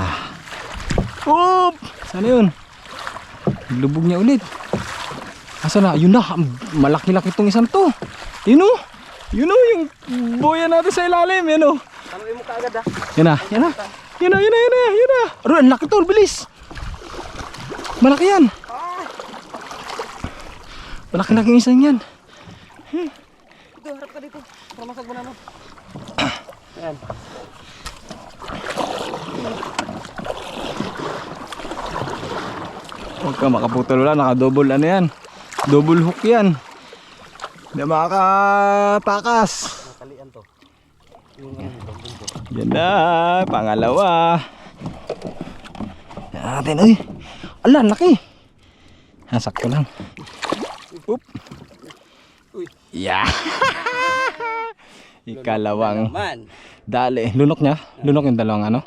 Ah. Oop! Sana yun? Lubog niya ulit. Asa na? Yun na. Malaki-laki tong isang to. Yun o. Yun o. Yung boya natin sa ilalim. Yan o. Tanungin mo kaagad ah. Yan na. Yan na. Yan na. Yan na. Yan na. Yan na. Aroy, ang laki to. Bilis. Malaki yan. Malaki-laki isang yan. Dito, harap ka dito. Para masag mo na no. Ayan. Huwag ka makaputol wala. Naka-double ano yan. Double hook yan. Hindi makakatakas. Nakalian to. Yan na, pangalawa. Yan natin, uy. Ala, laki. Nasakto lang. Oop. Yeah. Ikalawang dali. Lunok niya. Lunok yung dalawang ano.